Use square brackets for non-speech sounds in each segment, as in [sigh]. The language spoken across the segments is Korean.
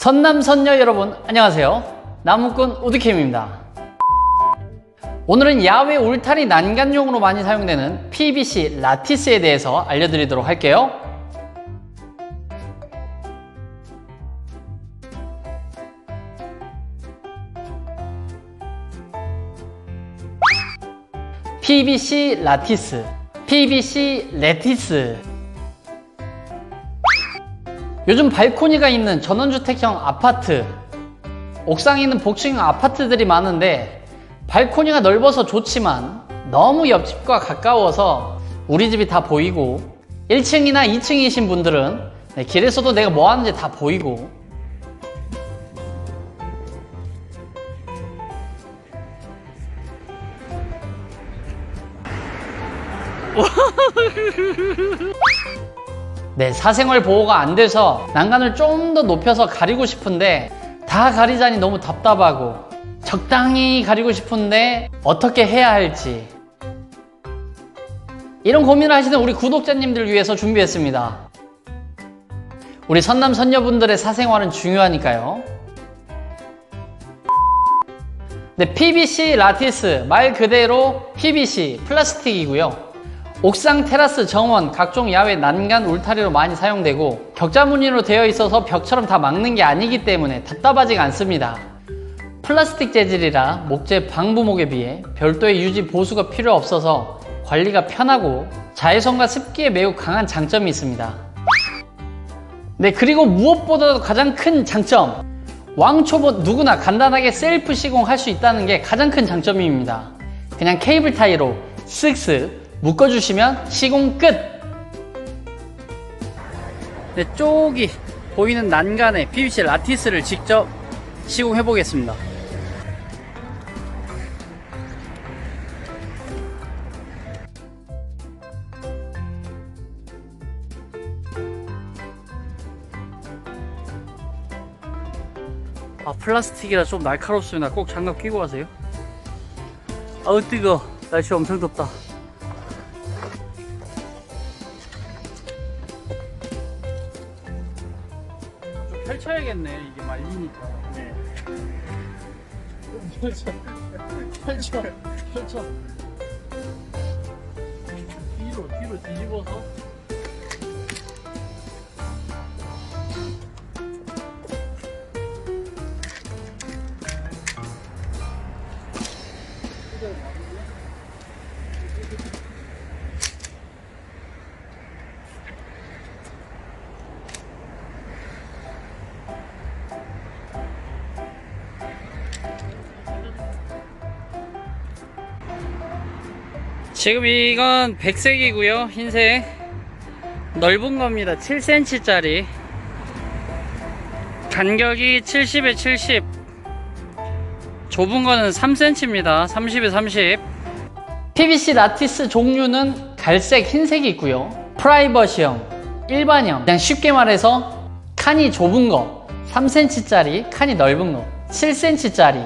선남선녀 여러분 안녕하세요. 나무꾼 우드캠입니다. 오늘은 야외 울타리 난간용으로 많이 사용되는 PVC 라티스에 대해서 알려드리도록 할게요. PVC 라티스 PVC 레티스 요즘 발코니가 있는 전원주택형 아파트 옥상에 있는 복층형 아파트들이 많은데 발코니가 넓어서 좋지만 너무 옆집과 가까워서 우리 집이 다 보이고 1층이나 2층이신 분들은 네, 길에서도 내가 뭐 하는지 다 보이고 네, 사생활 보호가 안 돼서 난간을 좀 더 높여서 가리고 싶은데 다 가리자니 너무 답답하고 적당히 가리고 싶은데 어떻게 해야 할지 이런 고민을 하시는 우리 구독자님들 위해서 준비했습니다. 우리 선남 선녀분들의 사생활은 중요하니까요. 네, PVC 라티스 말 그대로 PVC 플라스틱이고요. 옥상 테라스 정원 각종 야외 난간 울타리로 많이 사용되고 격자 무늬로 되어 있어서 벽처럼 다 막는 게 아니기 때문에 답답하지가 않습니다. 플라스틱 재질이라 목재 방부목에 비해 별도의 유지 보수가 필요 없어서 관리가 편하고 자외선과 습기에 매우 강한 장점이 있습니다. 네 그리고 무엇보다도 가장 큰 장점 왕초보 누구나 간단하게 셀프 시공할 수 있다는 게 가장 큰 장점입니다. 그냥 케이블 타이로 쓱쓱 묶어주시면 시공 끝! 네, 쪽이 보이는 난간에 PVC 라티스를 직접 시공해 보겠습니다. 아 플라스틱이라 좀 날카롭습니다. 꼭 장갑 끼고 가세요. 아우 뜨거. 날씨 엄청 덥다. 펼쳐. 펼쳐. 펼쳐. 뒤로 뒤로 뒤집어서. 지금 이건 백색이고요 흰색. 넓은 겁니다. 7cm 짜리. 간격이 70에 70 좁은 거는 3cm입니다. 30에 30 PVC 라티스 종류는 갈색 흰색이 있고요. 프라이버시형 일반형. 그냥 쉽게 말해서 칸이 좁은 거 3cm 짜리 칸이 넓은 거 7cm 짜리.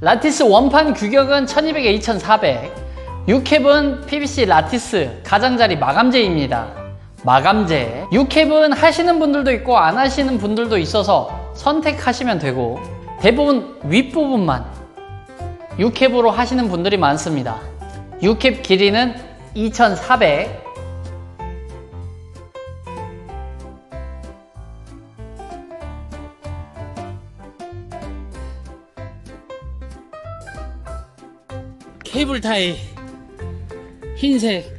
라티스 원판 규격은 1200에 2400 유캡은 PVC 라티스 가장자리 마감재입니다. 마감재. 유캡은 하시는 분들도 있고 안 하시는 분들도 있어서 선택하시면 되고 대부분 윗부분만 유캡으로 하시는 분들이 많습니다. 유캡 길이는 2400 케이블 타이 흰색.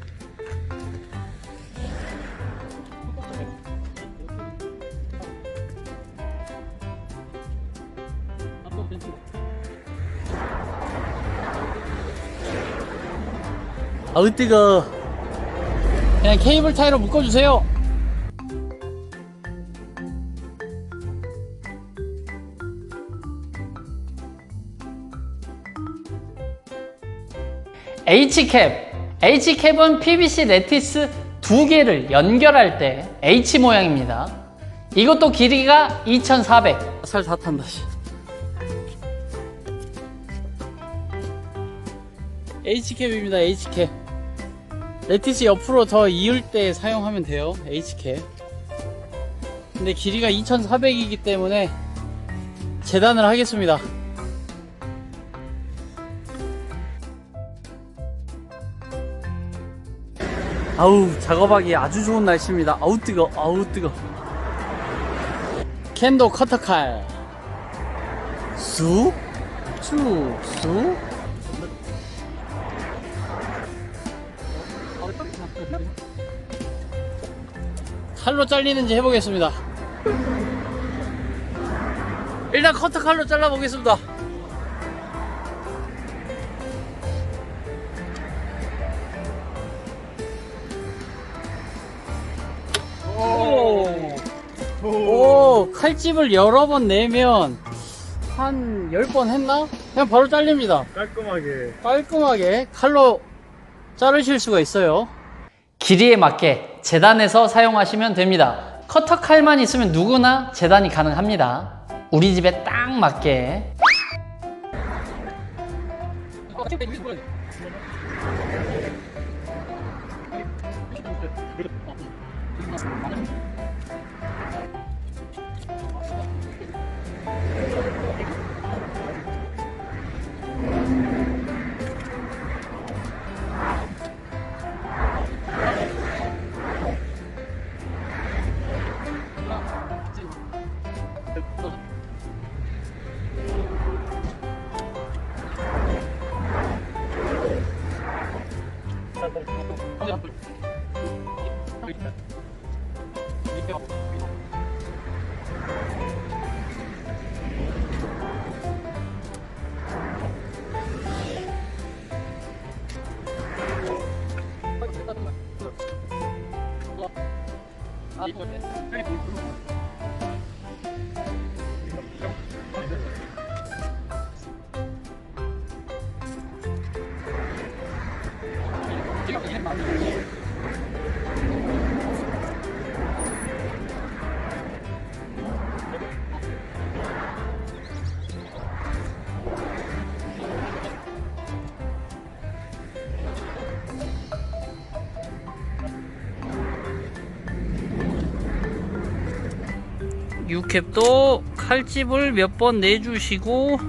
아우 뜨거. 그냥 케이블 타이로 묶어주세요. H캡 H캡은 PVC 레티스 두 개를 연결할 때 H 모양입니다. 이것도 길이가 2400. 살 다 탄다. 씨. H캡입니다. H캡. 레티스 옆으로 더 이을 때 사용하면 돼요. H캡. 근데 길이가 2400이기 때문에 재단을 하겠습니다. 아우 작업하기 아주 좋은 날씨입니다. 아우 뜨거, 아우 뜨거. 캔도 커터칼. 쑥, 쑥, 쑥. 칼로 잘리는지 해보겠습니다. 일단 커터 칼로 잘라보겠습니다. 칼집을 여러 번 내면 한 10번 했나? 그냥 바로 잘립니다. 깔끔하게 깔끔하게 칼로 자르실 수가 있어요. 길이에 맞게 재단해서 사용하시면 됩니다. 커터 칼만 있으면 누구나 재단이 가능합니다. 우리 집에 딱 맞게. 유캡도 칼집을 몇 번 내주시고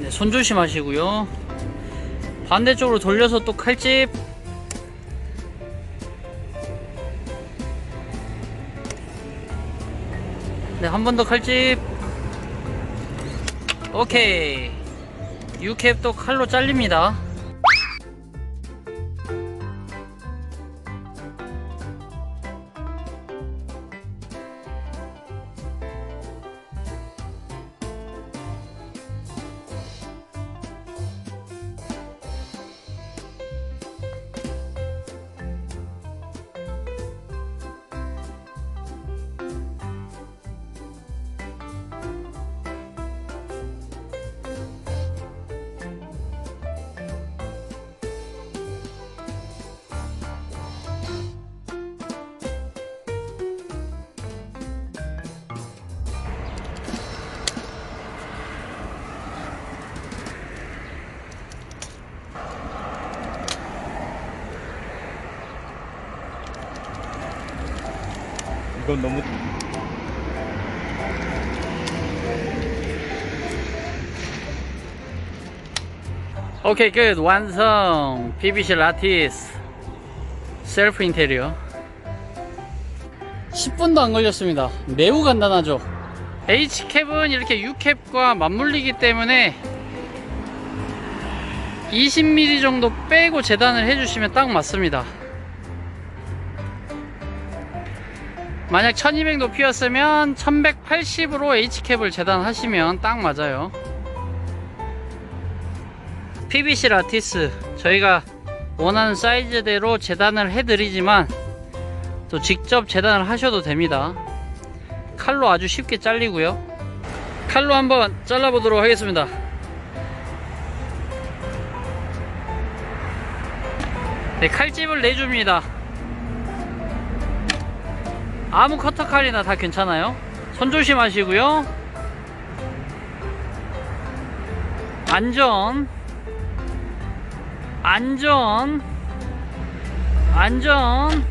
네, 손 조심하시고요. 반대쪽으로 돌려서 또 칼집 네, 한 번 더 칼집. 오케이. 유캡도 칼로 잘립니다. 이건 너무 오케이, 끝. 완성. PVC 라티스. 셀프 인테리어. 10분도 안 걸렸습니다. 매우 간단하죠. H캡은 이렇게 U캡과 맞물리기 때문에 20mm 정도 빼고 재단을 해주시면 딱 맞습니다. 만약 1200 높이였으면 1180으로 H캡을 재단하시면 딱 맞아요. PVC 라티스 저희가 원하는 사이즈대로 재단을 해드리지만 또 직접 재단을 하셔도 됩니다. 칼로 아주 쉽게 잘리고요. 칼로 한번 잘라 보도록 하겠습니다. 네, 칼집을 내줍니다. 아무 커터 칼이나 다 괜찮아요. 손 조심하시고요. 안전 안전 안전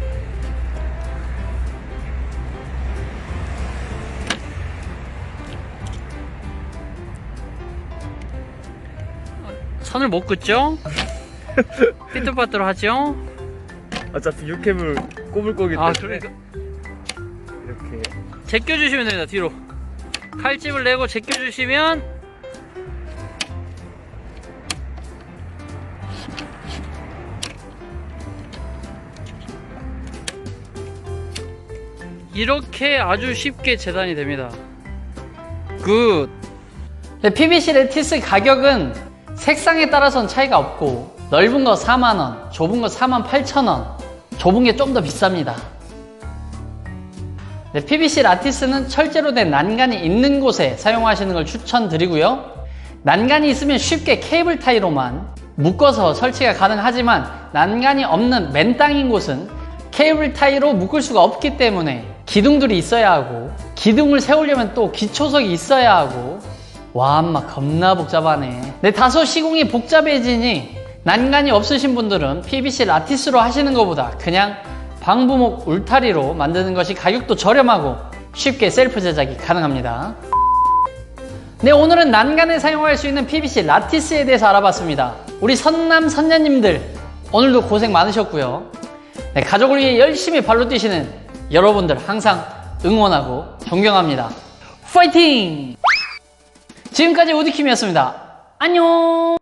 선을 못 긋죠? [laughs] 삐뚤빠뚤 하죠? 어차피 육캠을 꼽을 거기 때문에 아 그러니까 제껴주시면 됩니다 뒤로. 칼집을 내고 제껴주시면 이렇게 아주 쉽게 재단이 됩니다. 굿. PVC 레티스 가격은 색상에 따라서는 차이가 없고 넓은 거 4만원 좁은 거 4만 8천원. 좁은 게 좀 더 비쌉니다 네, PVC 라티스는 철제로 된 난간이 있는 곳에 사용하시는 걸 추천드리고요. 난간이 있으면 쉽게 케이블 타이로만 묶어서 설치가 가능하지만 난간이 없는 맨 땅인 곳은 케이블 타이로 묶을 수가 없기 때문에 기둥들이 있어야 하고 기둥을 세우려면 또 기초석이 있어야 하고 와 엄마 겁나 복잡하네 네, 다소 시공이 복잡해지니 난간이 없으신 분들은 PVC 라티스로 하시는 것보다 그냥 방부목 울타리로 만드는 것이 가격도 저렴하고 쉽게 셀프 제작이 가능합니다. 네, 오늘은 난간에 사용할 수 있는 PVC 라티스에 대해서 알아봤습니다. 우리 선남 선녀님들 오늘도 고생 많으셨고요. 네, 가족을 위해 열심히 발로 뛰시는 여러분들 항상 응원하고 존경합니다. 파이팅! 지금까지 우디킴이었습니다. 안녕!